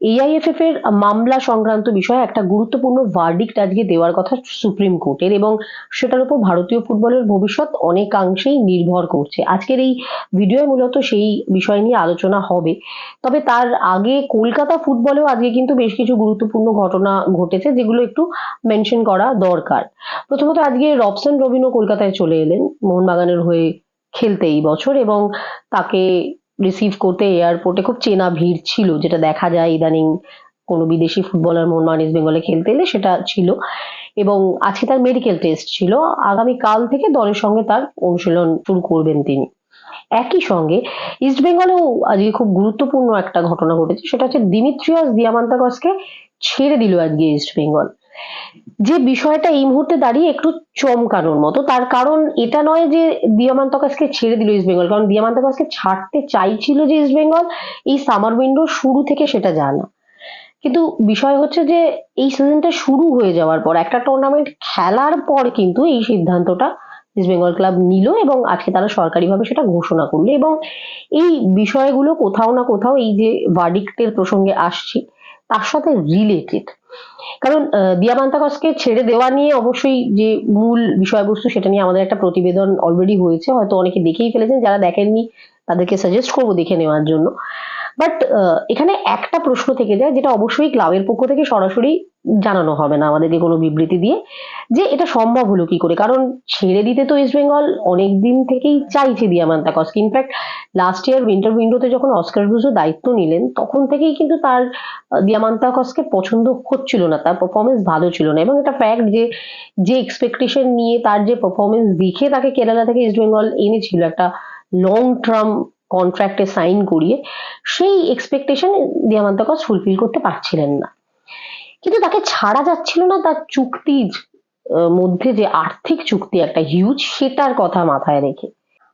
AIFF এর মামলা সংক্রান্ত বিষয়ে একটা গুরুত্বপূর্ণ ভার্ডিক্ট আজকে দেওয়ার কথা সুপ্রিম কোর্টের এবং সেটার উপর ভারতীয় ফুটবলের ভবিষ্যৎ অনেকাংশেই নির্ভর করছে। আজকের এই ভিডিও মূলত সেই বিষয় নিয়ে আলোচনা হবে। তবে তার আগে কলকাতা ফুটবলেও আজকে কিন্তু বেশ কিছু গুরুত্বপূর্ণ ঘটনা ঘটেছে, যেগুলো একটু মেনশন করা দরকার। প্রথমত আজকে রবসন রবিনও কলকাতায় চলে এলেন, মোহনবাগানের হয়ে খেলতে এই বছর এবং তাকে রিসিভ করতে এয়ারপোর্টে খুব চেনা ভিড় ছিল, যেটা দেখা যায় ইদানিং কোনো বিদেশি ফুটবলার মোহনবাগান ইস্ট বেঙ্গলে খেলতে এলে সেটা ছিল। এবং আজকে তার মেডিকেল টেস্ট ছিল আগামী কাল থেকে দলের সঙ্গে তার অনুশীলন শুরু করবেন তিনি। একই সঙ্গে ইস্ট বেঙ্গলেও আজকে খুব গুরুত্বপূর্ণ একটা ঘটনা ঘটেছে, সেটা হচ্ছে দিমিত্রিয়াস দিয়ামান্তাকসকে ছেড়ে দিল আজকে ইস্ট বেঙ্গল যে বিষয়টা এই মুহূর্তে দাঁড়িয়ে একটু চমকানোর মতো, তার কারণ এটা নয় যে দিয়ামান্তকাসকে ছেড়ে দিল ইস্ট বেঙ্গল কারণ দিয়ামান্তকাসকে ছাড়তে চাইছিল যে ইস্ট বেঙ্গল এই সামার উইন্ডো শুরু থেকে সেটা জানা। কিন্তু বিষয় হচ্ছে যে এই সিজনটা শুরু হয়ে যাওয়ার পর, একটা টুর্নামেন্ট খেলার পর কিন্তু এই সিদ্ধান্তটা ইস্ট বেঙ্গল ক্লাব নিল এবং আজকে তারা সরকারিভাবে সেটা ঘোষণা করল এবং এই বিষয়গুলো কোথাও না কোথাও এই যে ভার্ডিক্টের প্রসঙ্গে আসছি, তার সাথে রিলেটেড কারণ আহ, দিয়ামান্তাকসকে ছেড়ে দেওয়া নিয়ে অবশ্যই যে মূল বিষয়বস্তু সেটা নিয়ে আমাদের একটা প্রতিবেদন অলরেডি হয়েছে হয়তো অনেকে দেখেই ফেলেছেন যারা দেখেননি তাদেরকে সাজেস্ট করব দেখে নেওয়ার জন্য। বাট এখানে একটা প্রশ্ন থেকে যায় যেটা অবশ্যই ক্লাবের পক্ষ থেকে সরাসরি জানানো হবে না আমাদেরকে কোনো বিবৃতি দিয়ে যে এটা সম্ভব হলো কি করে? কারণ ছেড়ে দিতে তো ইস্ট বেঙ্গল অনেক দিন থেকেই চাইছে দিয়ামান্তা দিয়ামান্তাকসকে in fact last year winter উইন্ডোতে যখন অস্কার ব্রুজো দায়িত্ব নিলেন তখন থেকেই কিন্তু তার আহ, দিয়ামান্তাকসকে পছন্দ হচ্ছিল না। তার পারফরমেন্স ভালো ছিল না। এবং এটা ফ্যাক্ট যে যে এক্সপেকটেশন নিয়ে তার যে পারফরমেন্স দেখে তাকে কেরালা থেকে ইস্ট বেঙ্গল এনেছিল একটা লং টার্ম কন্ট্রাক্টে সাইন করিয়ে সেই এক্সপেকটেশন দিয়ামান্তাকস ফুলফিল করতে পারছিলেন না। কিন্তু তাকে ছাড়া যাচ্ছিল না তার চুক্তির মধ্যে যে আর্থিক চুক্তি একটা হিউজ সেটার কথা মাথায় রেখে।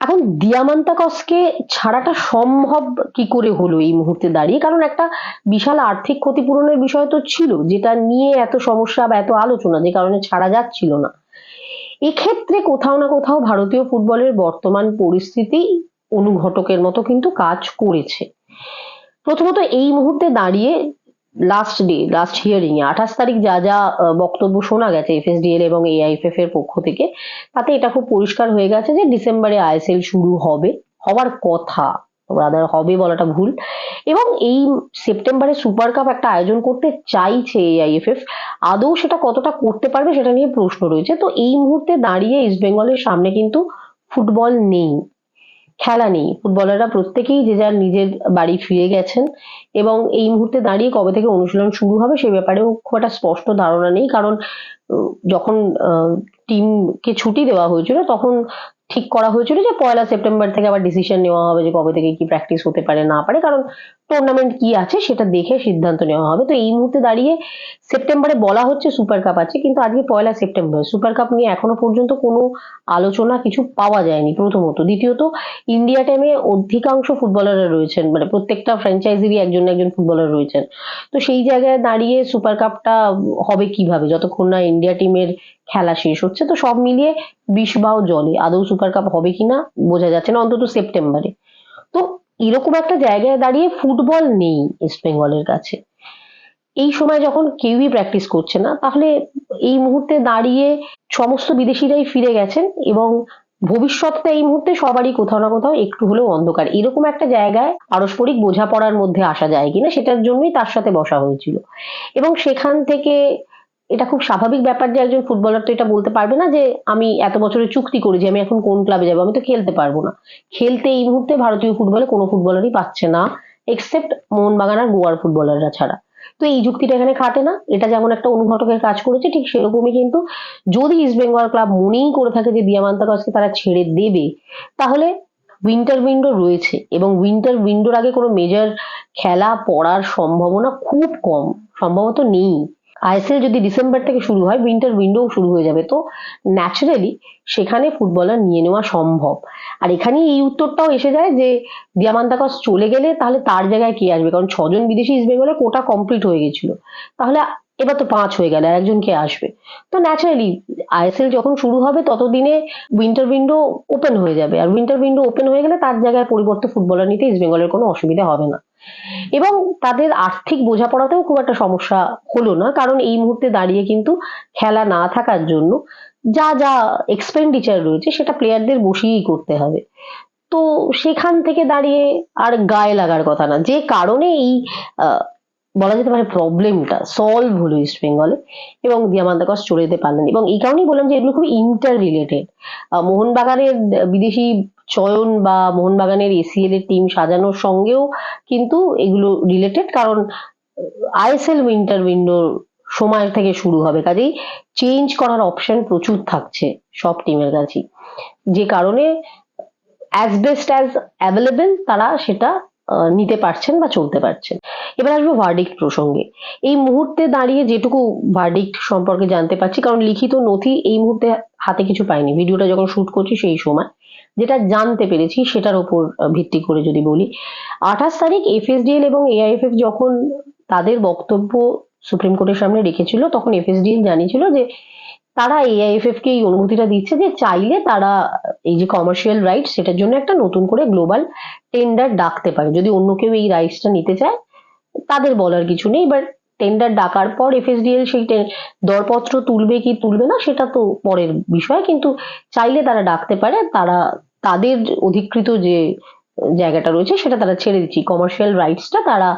এখন দিয়ামান্তাকসকে ছাড়াটা সম্ভব কি করে হলো এই মুহূর্তে দাঁড়িয়ে? কারণ একটা বিশাল আর্থিক ক্ষতিপূরণের বিষয় তো ছিল, যেটা নিয়ে এত সমস্যা বা এত আলোচনা যে কারণে ছাড়া যাচ্ছিল না। এক্ষেত্রে কোথাও না কোথাও ভারতীয় ফুটবলের বর্তমান পরিস্থিতি অনুঘটকের মতো কিন্তু কাজ করেছে। প্রথমত এই মুহূর্তে দাঁড়িয়ে লাস্ট ডে লাস্ট হিয়ারিং এ আঠাশ তারিখ যা যা বক্তব্য শোনা গেছে এফএসডিএল এবং এআইএফএফ এর পক্ষ থেকে, তাতে এটা খুব পরিষ্কার হয়ে গেছে যে ডিসেম্বরে আইএসএল শুরু হবে, হওয়ার কথা রাদার হবে বলাটা ভুল, এবং এই সেপ্টেম্বরে সুপার কাপ একটা আয়োজন করতে চাইছে এআইএফএফ আদৌ সেটা কতটা করতে পারবে সেটা নিয়ে প্রশ্ন রয়েছে, তো এই মুহূর্তে দাঁড়িয়ে ইস্ট বেঙ্গলের সামনে কিন্তু ফুটবল নেই। খেলা নেই। ফুটবলাররা প্রত্যেকেই যে যার নিজের বাড়ি ফিরে গেছেন এবং এই মুহূর্তে দাঁড়িয়ে কবে থেকে অনুশীলন শুরু হবে সে ব্যাপারেও খুব একটা স্পষ্ট ধারণা নেই। কারণ যখন টিমকে ছুটি দেওয়া হয়েছিল তখন ঠিক করা হয়েছিল যে পয়লা সেপ্টেম্বর থেকে আবার ডিসিশন নেওয়া হবে যে কবে থেকে কি প্র্যাকটিস হতে পারে না পারে। কারণ টুর্নামেন্ট কি আছে সেটা দেখে সিদ্ধান্ত নেওয়া হবে। তো এই মুহূর্তে দাঁড়িয়ে সেপ্টেম্বরে বলা হচ্ছে সুপার কাপ আছে, কিন্তু আজকে পয়লা সেপ্টেম্বর। সুপার কাপ নিয়ে এখনও পর্যন্ত কোনো আলোচনা কিছু পাওয়া যায়নি প্রথমত। দ্বিতীয়ত ইন্ডিয়া টিমে অধিকাংশ ফুটবলাররা রয়েছেন মানে প্রত্যেকটা ফ্র্যাঞ্চাইজিরই একজন একজন ফুটবলার রয়েছেন। তো সেই জায়গায় দাঁড়িয়ে সুপার কাপটা হবে কীভাবে? যতক্ষণ না ইন্ডিয়া টিমের খেলা শেষ হচ্ছে, তো সব মিলিয়ে বিষ বাও জলে। আদৌ সুপার কাপ হবে কিনা, বোঝা যাচ্ছে না, অন্তত সেপ্টেম্বরে। এরকম একটা জায়গায় দাঁড়িয়ে ফুটবল নেই ইস্ট বেঙ্গলের কাছে। এই সময় যখন কেউই প্র্যাকটিস করছে না, তাহলে এই মুহূর্তে দাঁড়িয়ে সমস্ত বিদেশিরাই ফিরে গেছেন এবং ভবিষ্যৎটা এই মুহূর্তে সবারই কোথাও না কোথাও একটু হলেও অন্ধকার। এরকম একটা জায়গায় পারস্পরিক বোঝাপড়ার মধ্যে আসা যায় কিনা, সেটার জন্যই তার সাথে বসা হয়েছিল। এবং সেখান থেকে এটা খুব স্বাভাবিক ব্যাপার যে একজন ফুটবলার তো এটা বলতে পারবে না যে আমি এত বছরের চুক্তি করেছি আমি এখন কোন ক্লাবে যাব, আমি তো খেলতে পারব না। খেলতে এই মুহূর্তে ভারতীয় ফুটবলে কোনো ফুটবলারই পাচ্ছে না এক্সেপ্ট মোহনবাগান আর গোয়ার ফুটবলাররা ছাড়া। তো এই যুক্তিটা এখানে খাটে না, এটা যেমন একটা অনুঘটকের কাজ করেছে, ঠিক সেরকমই কিন্তু যদি ইস্ট বেঙ্গল ক্লাব মনেই করে থাকে যে দিয়ামান্তাকসকে তারা ছেড়ে দেবে, তাহলে উইন্টার উইন্ডো রয়েছে এবং উইন্টার উইন্ডোর আগে কোনো মেজর খেলা পড়ার সম্ভাবনা খুব কম, সম্ভবত নেই। আইএসএল যদি ডিসেম্বর থেকে শুরু হয় উইন্টার উইন্ডো শুরু হয়ে যাবে। তো ন্যাচারালি সেখানে ফুটবলার নিয়ে নেওয়া সম্ভব। আর এখানেই এই উত্তরটাও এসে যায় যে দিয়ামান্তাকস চলে গেলে তাহলে তার জায়গায় কে আসবে? কারণ ছজন বিদেশি ইস্ট বেঙ্গলের কোটা কমপ্লিট হয়ে গেছিল। তাহলে এবার তো পাঁচ হয়ে গেল একজন কে আসবে? তো ন্যাচারালি আইএসএল যখন শুরু হবে, ততদিনে উইন্টার উইন্ডো ওপেন হয়ে যাবে। আর উইন্টার উইন্ডো ওপেন হয়ে গেলে তার জায়গায় পরিবর্তে ফুটবলার নিতে ইস্ট বেঙ্গলের কোনো অসুবিধা হবে না। এবং তাদের আর্থিক বোঝাপড়াতেও খুব একটা সমস্যা হলো না, কারণ এই মুহূর্তে দাঁড়িয়ে কিন্তু খেলা না থাকার জন্য যা যা এক্সপেন্ডিচার রয়েছে সেটা প্লেয়ারদের বসিয়েই করতে হবে। তো সেখান থেকে দাঁড়িয়ে আর গায়ে লাগার কথা না, যে কারণে এই বলা যেতে পারে প্রবলেমটা সলভ হলো ইস্ট বেঙ্গলে এবং দিয়ামান্দাকস চলে যেতে পারলেন। এবং এই কারণেই বললাম যে এগুলো খুব ইন্টার রিলেটেড মোহনবাগানের বিদেশি চয়ন বা মোহনবাগানের এসিএল এর টিম সাজানোর সঙ্গেও কিন্তু এগুলো রিলেটেড কারণ আইএসএল উইন্টার উইন্ডোর সময় থেকে শুরু হবে। কাজেই চেঞ্জ করার অপশন প্রচুর থাকছে সব টিমের কাছেই। যে কারণে অ্যাজ বেস্ট অ্যাজ অ্যাভেলেবেল তারা সেটা নিতে পারছেন বা চলতে পারছেন। এবার আসব ভার্ডিক্ট প্রসঙ্গে। এই মুহূর্তে দাঁড়িয়ে যেটুকু ভার্ডিক্ট সম্পর্কে জানতে পারছি, কারণ লিখিত নথি এই মুহূর্তে হাতে কিছু পাইনি। ভিডিওটা যখন শুট করছি সেই সময়। যেটা জানতে পেরেছি সেটার উপর ভিত্তি করে যদি বলি, আঠাশ তারিখ এফএসডিএল এবং এআইএফএফ যখন তাদের বক্তব্য সুপ্রিম কোর্টের সামনে রেখেছিল, তখন এফএসডিএল জানিয়েছিল যে তারা এআইএফএফ কে এই অনুমতিটা দিচ্ছে যে চাইলে তারা এই যে কমার্শিয়াল রাইট সেটার জন্য একটা নতুন করে গ্লোবাল টেন্ডার ডাকতে পারে। যদি অন্য কেউ এই রাইটসটা নিতে চায়, তাদের বলার কিছু নেই। বাট টেন্ডার ডাকার পর এফএসডিএল সেই দরপত্র তুলবে কি তুলবে না সেটা তো পরের বিষয়। কিন্তু চাইলে তারা ডাকতে পারে, তারা, তাদের অধিকৃত যে জায়গাটা রয়েছে, সেটা তারা ছেড়ে দিচ্ছি। কমার্শিয়াল রাইটসটা তারা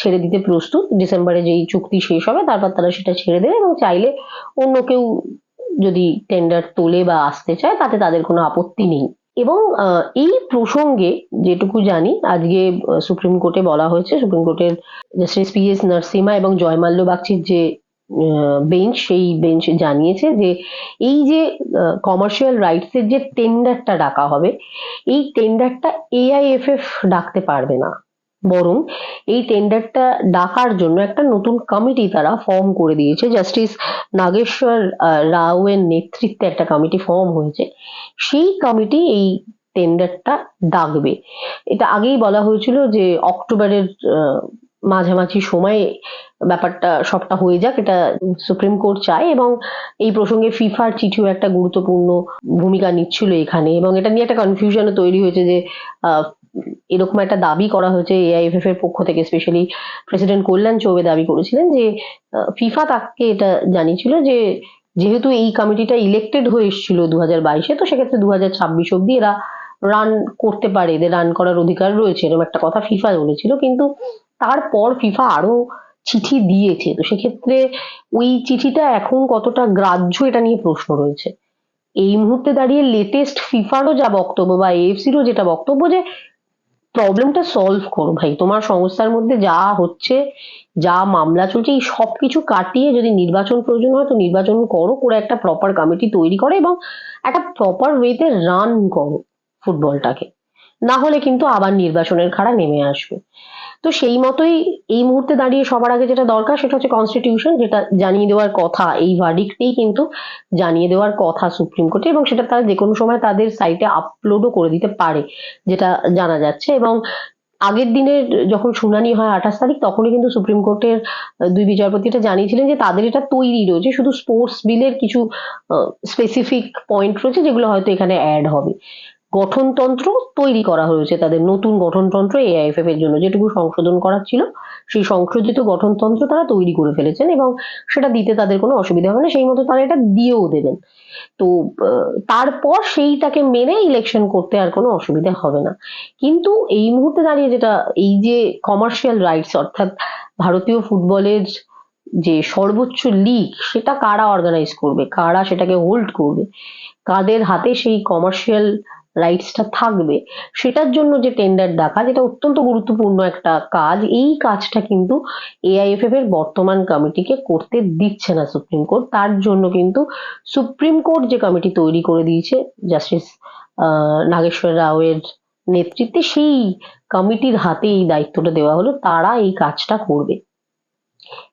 ছেড়ে দিতে প্রস্তুত। ডিসেম্বরে যেই চুক্তি শেষ হবে, তারপর তারা সেটা ছেড়ে দেবে এবং চাইলে অন্য কেউ যদি টেন্ডার তোলে বা আসতে চায়, তাতে তাদের কোনো আপত্তি নেই। এবং এই প্রসঙ্গে যেটুকু জানি, আজকে সুপ্রিম কোর্টে বলা হয়েছে, সুপ্রিম কোর্টের জাস্টিস পি এস নরসিমা এবং জয়মাল্য বাগচির যে বেঞ্চ সেই বেঞ্চ জানিয়েছে যে এই যে কমার্শিয়াল রাইটস এর যে টেন্ডারটা ডাকা হবে, এই টেন্ডারটা এআইএফএফ ডাকতে পারবে না। বরং এই টেন্ডারটা ডাকার জন্য একটা নতুন কমিটি তারা ফর্ম করে দিয়েছে। জাস্টিস নাগেশ্বর রাওয়ের নেতৃত্বে একটা কমিটি ফর্ম হয়েছে। সেই কমিটি এই টেন্ডারটা ডাকবে। এটা আগেই বলা হয়েছিল যে অক্টোবরের মাঝামাঝি সময়ে ব্যাপারটা সবটা হয়ে যাক, এটা সুপ্রিম কোর্ট চায় এবং এই প্রসঙ্গে ফিফার চিঠিও একটা গুরুত্বপূর্ণ ভূমিকা নিচ্ছিল এখানে এবং এটা নিয়ে একটা কনফিউশনও তৈরি হয়েছে যে এরকম একটা দাবি করা হয়েছে এআইএফএফ এর পক্ষ থেকে স্পেশালি প্রেসিডেন্ট কল্যাণ চৌবে দাবি করেছিলেন যে ফিফা তাকে এটা জানিয়েছিল যে, যেহেতু এই কমিটিটা ইলেক্টেড হয়ে এসেছিল দু হাজার বাইশে, তো সেক্ষেত্রে দু হাজার ছাব্বিশ অব্দি এরা রান করতে পারে, এদের রান করার অধিকার রয়েছে, এরকম একটা কথা ফিফা বলেছিল। কিন্তু তারপর ফিফা আরও চিঠি দিয়েছে। তো সেক্ষেত্রে ওই চিঠিটা এখন কতটা গ্রাহ্য এটা নিয়ে প্রশ্ন রয়েছে। এই মুহূর্তে দাঁড়িয়ে লেটেস্ট ফিফারও যা বক্তব্য বা এএফসিরও যেটা বক্তব্য যে প্রবলেমটা সলভ করো ভাই। তোমার সংস্থার মধ্যে যা হচ্ছে, যা মামলা চলছে, এই সব কিছু কাটিয়ে যদি নির্বাচন প্রয়োজন হয় তো নির্বাচন করো, করে একটা প্রপার কমিটি তৈরি করো এবং একটা প্রপার ওয়েতে রান করো ফুটবলটাকে না হলে কিন্তু আবার নির্বাচনের খাড়া নেমে আসবে। তো সেই মতোই এই মুহূর্তে দাঁড়িয়ে সবার আগে যেটা দরকার সেটা হচ্ছে কনস্টিটিউশন যেটা জানিয়ে দেওয়ার কথা। এই ভার্ডিক্টেই কিন্তু জানিয়ে দেওয়ার কথা সুপ্রিম কোর্টে এবং সেটা তারা যে কোনো সময় তাদের সাইটে আপলোডও করে দিতে পারে, যেটা জানা যাচ্ছে। এবং আগের দিনের যখন শুনানি হয় আঠাশ তারিখ, তখনই কিন্তু সুপ্রিম কোর্টের দুই বিচারপতি এটা জানিয়েছিলেন যে তাদের এটা তৈরি রয়েছে, শুধু স্পোর্টস বিলের কিছু স্পেসিফিক পয়েন্ট রয়েছে যেগুলো হয়তো এখানে অ্যাড হবে। গঠনতন্ত্র তৈরি করা হয়েছে তাদের নতুন গঠনতন্ত্র এআইএফএফ এর জন্য যেটুকু সংশোধন করার ছিল। সেই সংশোধিত গঠনতন্ত্র তারা তৈরি করে ফেলেছেন এবং সেটা দিতে তাদের কোনো অসুবিধা হবে না, সেই মতো তারা এটা দিয়েও দেবেন। তো তারপর সেইটাকে মেনে ইলেকশন করতে আর কোনো অসুবিধা হবে না। কিন্তু এই মুহূর্তে দাঁড়িয়ে যেটা, এই যে কমার্শিয়াল রাইটস অর্থাৎ ভারতীয় ফুটবলের যে সর্বোচ্চ লিগ সেটা কারা অর্গানাইজ করবে? কারা সেটাকে হোল্ড করবে? কাদের হাতে সেই কমার্শিয়াল রাইটসটা থাকবে। সেটার জন্য যে টেন্ডার ডাকা যেটা অত্যন্ত গুরুত্বপূর্ণ একটা কাজ, এই কাজটা কিন্তু এআইএফএফ এর বর্তমান কমিটিকে করতে দিচ্ছে না সুপ্রিম কোর্ট তার জন্য কিন্তু সুপ্রিম কোর্ট যে কমিটি তৈরি করে দিয়েছে জাস্টিস নাগেশ্বর রাওয়ের নেতৃত্বে, সেই কমিটির হাতে এই দায়িত্বটা দেওয়া হলো, তারা এই কাজটা করবে।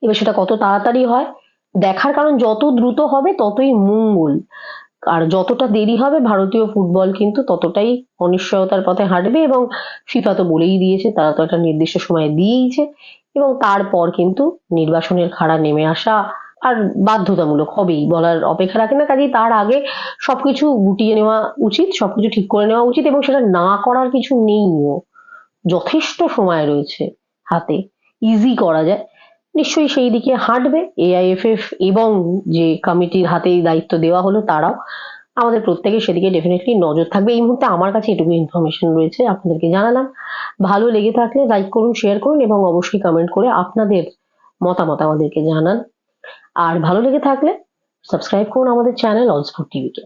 এবার সেটা কত তাড়াতাড়ি হয়? দেখার কারণ যত দ্রুত হবে, ততই মঙ্গল। আর যতটা দেরি হবে ভারতীয় ফুটবল কিন্তু ততটাই অনিশ্চয়তার পথে হাঁটবে এবং ফিফা তো বলেই দিয়েছে, তারা তো একটা নির্দিষ্ট সময় দিয়েইছে এবং তারপর কিন্তু নির্বাচনের খাড়া নেমে আসা আর বাধ্যতামূলক হবেই। বলার অপেক্ষা রাখে না, কাজেই তার আগে সবকিছু গুটিয়ে নেওয়া উচিত, সবকিছু ঠিক করে নেওয়া উচিত এবং সেটা না করার কিছু নেইও যথেষ্ট সময় রয়েছে হাতে। ইজি করা যায়। নিশ্চয়ই সেই দিকে হাঁটবে। এআইএফএফ এবং যে কমিটির হাতে দায়িত্ব দেওয়া হলো তারাও। আমাদের প্রত্যেকের সেদিকে ডেফিনেটলি নজর থাকবে। এই মুহূর্তে আমার কাছে এটুকু ইনফরমেশন রয়েছে, আপনাদেরকে জানালাম। ভালো লেগে থাকলে লাইক করুন শেয়ার করুন এবং অবশ্যই কমেন্ট করে আপনাদের মতামত আমাদেরকে জানান। আর ভালো লেগে থাকলে সাবস্ক্রাইব করুন আমাদের চ্যানেল অলস্পোর্ট টিভিকে